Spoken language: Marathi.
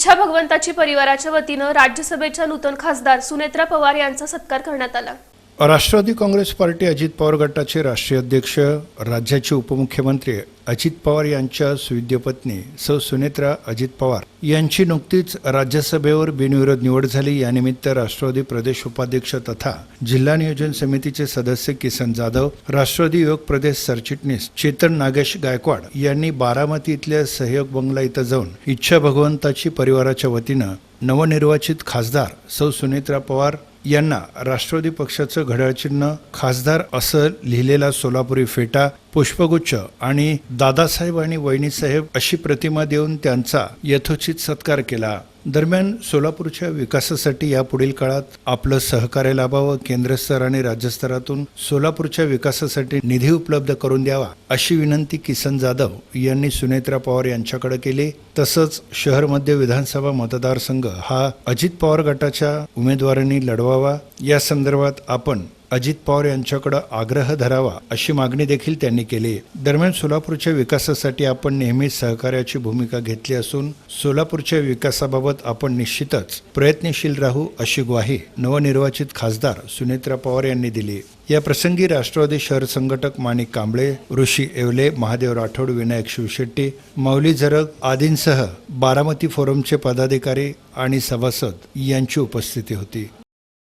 इच्छा भगवंताची परिवाराच्या वतीनं राज्यसभेच्या नूतन खासदार सुनेत्रा पवार यांचा सत्कार करण्यात आला. राष्ट्रवादी काँग्रेस पार्टी अजित पवार गटाचे राष्ट्रीय अध्यक्ष राज्याचे उपमुख्यमंत्री अजित पवार यांच्या सुविद्यपत्नी सौ. सुनेत्रा अजित पवार यांची नुकतीच राज्यसभेवर बिनविरोध निवड झाली. यानिमित्त राष्ट्रवादी प्रदेश उपाध्यक्ष तथा जिल्हा नियोजन समितीचे सदस्य किसन जाधव राष्ट्रवादी युवक प्रदेश सरचिटणीस चेतन नागेश गायकवाड यांनी बारामती इथल्या सहयोग बंगला इथं जाऊन इच्छा भगवंताची परिवाराच्या वतीनं नवनिर्वाचित खासदार सौ. सुनेत्रा पवार यांना राष्ट्रवादी पक्षाचं घड्याळ चिन्ह खासदार असं लिहिलेला सोलापुरी फेटा पुष्पगुच्छ आणि दादासाहेब आणि वहिनीसाहेब अशी प्रतिमा देऊन त्यांचा यथोचित सत्कार केला. दरम्यान सोलापूरच्या विकासासाठी यापुढील काळात आपलं सहकार्य लाभावं केंद्रस्तर आणि राज्यस्तरातून सोलापूरच्या विकासासाठी निधी उपलब्ध करून द्यावा अशी विनंती किसन जाधव यांनी सुनेत्रा पवार यांच्याकडे केली. तसंच शहर मध्य विधानसभा मतदारसंघ हा अजित पवार गटाच्या उमेदवारांनी लढवावा. या संदर्भात आपण अजित पवार यांच्याकडे आग्रह धरावा अशी मागणी देखील त्यांनी केली. दरम्यान सोलापूरच्या विकासासाठी आपण नेहमीच सहकार्याची भूमिका घेतली असून सोलापूरच्या विकासाबाबत आपण निश्चितच प्रयत्नशील राहू अशी ग्वाही नवनिर्वाचित खासदार सुनेत्रा पवार यांनी दिली. या प्रसंगी राष्ट्रवादी शहर संघटक माणिक कांबळे ऋषी येवले महादेव राठोड विनायक शिवशेट्टी माऊली झरग आदींसह बारामती फोरमचे पदाधिकारी आणि सभासद यांची उपस्थिती होती.